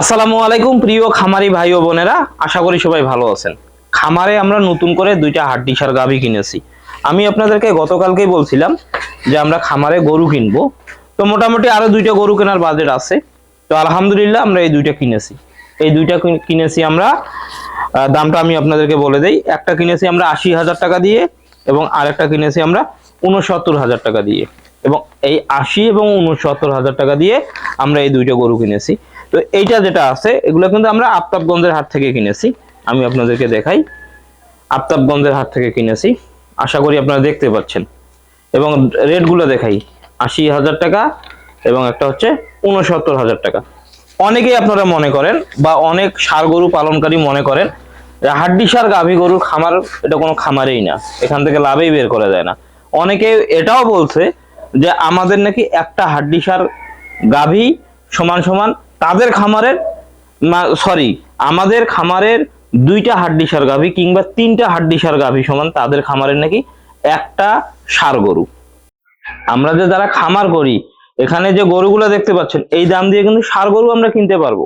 আসসালামু আলাইকুম প্রিয় খামারি ভাই ও বোনেরা, আশা করি সবাই ভালো আছেন। খামারে আমরা নতুন করে দুইটা হাড্ডি সার গাভী কিনেছি। আমি আপনাদেরকে গতকালকেই বলছিলাম যে আমরা খামারে গরু কিনবো। তো মোটামুটি আরও দুইটা গরু কেনার বাজেট আছে। তো আলহামদুলিল্লাহ আমরা এই দুইটা কিনেছি। এই দুইটা কিনেছি আমরা দামটা আমি আপনাদেরকে বলে দেই। একটা কিনেছি আমরা আশি হাজার টাকা দিয়ে এবং আরেকটা কিনেছি আমরা উনসত্তর হাজার টাকা দিয়ে। এবং এই আশি এবং উনসত্তর হাজার টাকা দিয়ে আমরা এই দুইটা গরু কিনেছি। তো এইটা যেটা আছে, এগুলো কিন্তু আমরা আফতাবগঞ্জের হাট থেকে কিনেছি। আমি আপনাদেরকে দেখাই। আফতাবগঞ্জের হাট থেকে কিনেছি। আশা করি আপনারা দেখতে পাচ্ছেন। এবং রেটগুলো দেখাই। আশি হাজার টাকা এবং একটা হচ্ছে উনসত্তর হাজার টাকা। অনেকেই আপনারা মনে করেন বা অনেক সার গরু পালনকারী মনে করেন হাড্ডি সার, গাভী গরুর খামার, এটা কোনো খামারেই না। এখান থেকে লাভেই বের করা যায় না। অনেকে এটাও বলছে যে আমাদের নাকি একটা হাড্ডি সার, গাভী সমান সমান তাদের খামারের সরি আমাদের খামারের দুইটা হাড্ডি সার গাভী কিংবা তিনটা হাড্ডি সার গাভী সমান তাদের খামারের নাকি একটা সার গরু। আমরা যে যারা খামার করি, এখানে যে গরুগুলো দেখতে পাচ্ছেন, এই দাম দিয়ে কিন্তু সার গরু আমরা কিনতে পারব।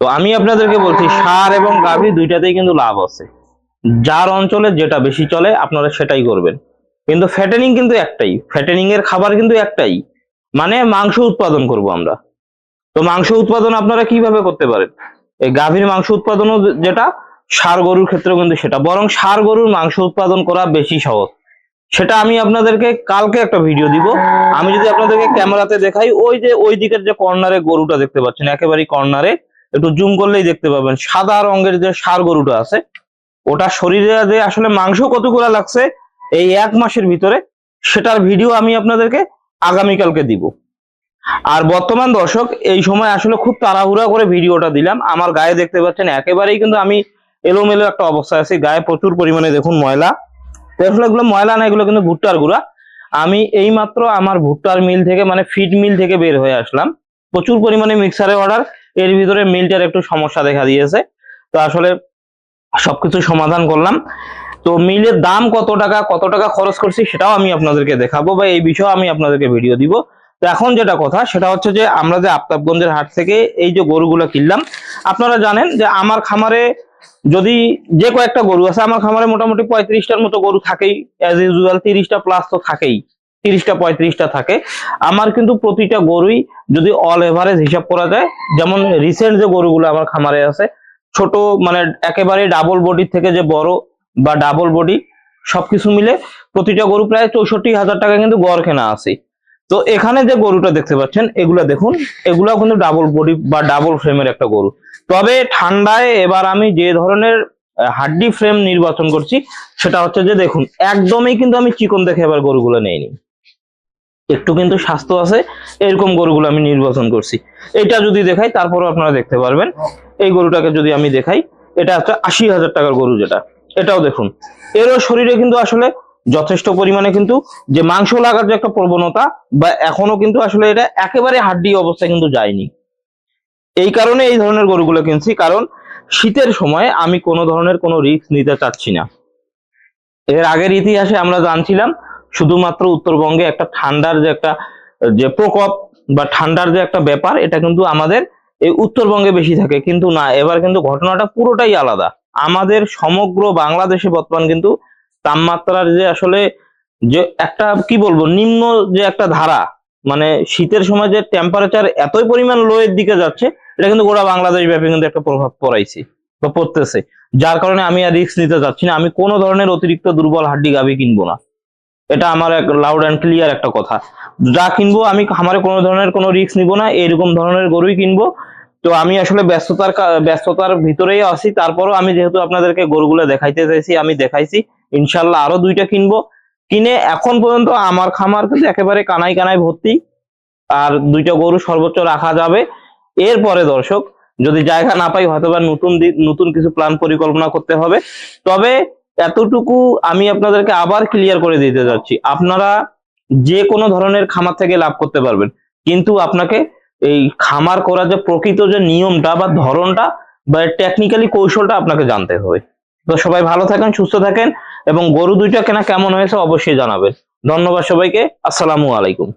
তো আমি আপনাদেরকে বলছি, সার এবং গাভী দুইটাতেই কিন্তু লাভ আছে। যার অঞ্চলে যেটা বেশি চলে, আপনারা সেটাই করবেন। কিন্তু ফ্যাটেনিং কিন্তু একটাই ফ্যাটেনিং এর খাবার কিন্তু একটাই। মানে মাংস উৎপাদন করব আমরা। তো মাংস উৎপাদন আপনারা কীভাবে করতে পারেন? এই গাভীর মাংস উৎপাদনও যেটা, সার গরুর ক্ষেত্রেও কিন্তু সেটা। বরং সার গরুর মাংস উৎপাদন করা বেশি সহজ। সেটা আমি আপনাদেরকে কালকে একটা ভিডিও দিব। আমি যদি আপনাদেরকে ক্যামেরাতে দেখাই, ওই যে ওই দিকের যে কর্নারে গরুটা দেখতে পাচ্ছেন, একেবারেই কর্নারে, একটু জুম করলেই দেখতে পাবেন। সাদা রঙের যে সার গরুটা আছে, ওটা শরীরে যে আসলে মাংস কতগুলো লাগছে, এই এক মাসের ভিতরে, সেটার ভিডিও আমি আপনাদেরকে আগামীকালকে দিব। আর বর্তমান দর্শক, এই সময় আসলে খুব তাড়াহুড়া করে ভিডিওটা দিলাম। আমার গায়ে দেখতে পাচ্ছেন, একেবারেই কিন্তু আমি এলোমেলো একটা অবস্থায় আছি। গায়ে প্রচুর পরিমাণে দেখুন ময়লা। আসলে এগুলো ময়লা না, এগুলো কিন্তু ভুট্টার গুঁড়া। আমি এই মাত্র আমার ভুট্টার মিল থেকে মানে ফিড মিল থেকে বের হয়ে আসলাম। প্রচুর পরিমাণে মিক্সারে অর্ডার। এর ভিতরে মিলটার একটু সমস্যা দেখা দিয়েছে। তো আসলে সবকিছু সমাধান করলাম। তো মিলের দাম কত টাকা কত টাকা খরচ করছি, সেটাও আমি আপনাদেরকে দেখাবো বা এই বিষয়ে আমি আপনাদেরকে ভিডিও দিব। তো এখন যেটা কথা, সেটা হচ্ছে যে আমরা যে আফতাবগঞ্জের হাট থেকে এই যে গরুগুলো কিনলাম, আপনারা জানেন যে আমার খামারে যদি যে কয়েকটা গরু আছে, আমার খামারে মোটামুটি পঁয়ত্রিশটার মতো গরু থাকেই অ্যাজ ইউজুয়াল তিরিশটা প্লাস তো থাকেই, তিরিশটা, পঁয়ত্রিশটা থাকে। আমার কিন্তু প্রতিটা গরুই যদি অল এভারেজ হিসাব করা যায়, যেমন রিসেন্ট যে গরুগুলো আমার খামারে আছে, ছোট মানে একেবারে ডাবল বডির থেকে যে বড় বা ডাবল বডি সবকিছু মিলে প্রতিটা গরু প্রায় চৌষট্টি হাজার টাকা কিন্তু গড় কেনা আছে। তো এখানে যে গরুটা দেখতে পাচ্ছেন, এগুলা দেখুন এগুলা কিন্তু ডাবল বডি বা ডাবল ফ্রেমের একটা গরু। তবে ঠান্ডায় এবার আমি যে ধরনের হাড্ডি ফ্রেম নির্বাচন করছি, সেটা হচ্ছে যে দেখুন, একদমই কিন্তু আমি চিকন দেখে এবার গরুগুলো নেইনি। একটু কিন্তু স্বাস্থ্য আছে, এরকম গরুগুলো আমি নির্বাচন করছি। এটা যদি দেখাই, তারপরও আপনারা দেখতে পারবেন। এই গরুটাকে যদি আমি দেখাই, এটা হচ্ছে আশি হাজার টাকার গরু যেটা। এটাও দেখুন। এরও শরীরে কিন্তু আসলে যথেষ্ট পরিমাণে কিন্তু যে মাংস লাগার যে একটা প্রবণতা বা এখনও কিন্তু আসলে এটা একেবারে হাড্ডি অবস্থায় কিন্তু যায়নি। এই কারণে এই ধরনের গরুগুলো কিনছি, কারণ শীতের সময় আমি কোনো ধরনের কোনো রিস্ক নিতে চাচ্ছি না। এর আগের ইতিহাসে আমরা জানছিলাম, শুধুমাত্র উত্তরবঙ্গে একটা ঠান্ডার যে একটা, যে প্রকোপ বা ঠান্ডার যে একটা ব্যাপার, এটা কিন্তু আমাদের এই উত্তরবঙ্গে বেশি থাকে। কিন্তু না, এবার কিন্তু ঘটনাটা পুরোটাই আলাদা। আমাদের সমগ্র বাংলাদেশে বর্তমান কিন্তু তাপমাত্রার যে আসলে যে একটা কি বলব, নিম্ন যে একটা ধারা মানে শীতের সময় যে টেম্পারেচার এতই পরিমাণ লো এর দিকে যাচ্ছে, এটা কিন্তু গোটা বাংলাদেশ ব্যাপী কিন্তু একটা প্রভাব পড়াইছে বা পড়তেছে। যার কারণে আমি আর রিস্ক নিতে চাচ্ছি না। আমি কোনো ধরনের অতিরিক্ত দুর্বল হাড্ডি গাভি কিনবো না। এটা আমার এক লাউড অ্যান্ড ক্লিয়ার একটা কথা। যা কিনবো, আমি খামারে কোনো ধরনের কোনো রিস্ক নিব না। এরকম ধরনের গরুই কিনবো। তো আমি আসলে ব্যস্ততার ব্যস্ততার ভিতরেই আছি। তারপরও আমি যেহেতু আপনাদেরকে গরুগুলো দেখাইতে চাইছি, আমি দেখাইছি। ইনশাল্লাহ আরও দুইটা কিনবো। কিনে এখন পর্যন্ত আমার খামার কিন্তু একেবারে কানাই কানাই ভর্তি। আর দুইটা গরু সর্বোচ্চ রাখা যাবে। এরপরে দর্শক, যদি জায়গা না পাই হয়তো বা নতুন নতুন কিছু প্ল্যান পরিকল্পনা করতে হবে। তবে এতটুকু আমি আপনাদেরকে আবার ক্লিয়ার করে দিতে যাচ্ছি। আপনারা যে কোনো ধরনের খামার থেকে লাভ করতে পারবেন। কিন্তু আপনাকে এই খামার করার যে প্রকৃত যে নিয়মটা বা ধরনটা বা টেকনিক্যালি কৌশলটা আপনাকে জানতে হবে। তো সবাই ভালো থাকেন, সুস্থ থাকেন এবং গরু দুইটা কেনা কেমন হয়েছে অবশ্যই জানাবেন। ধন্যবাদ সবাইকে, আসসালামু আলাইকুম।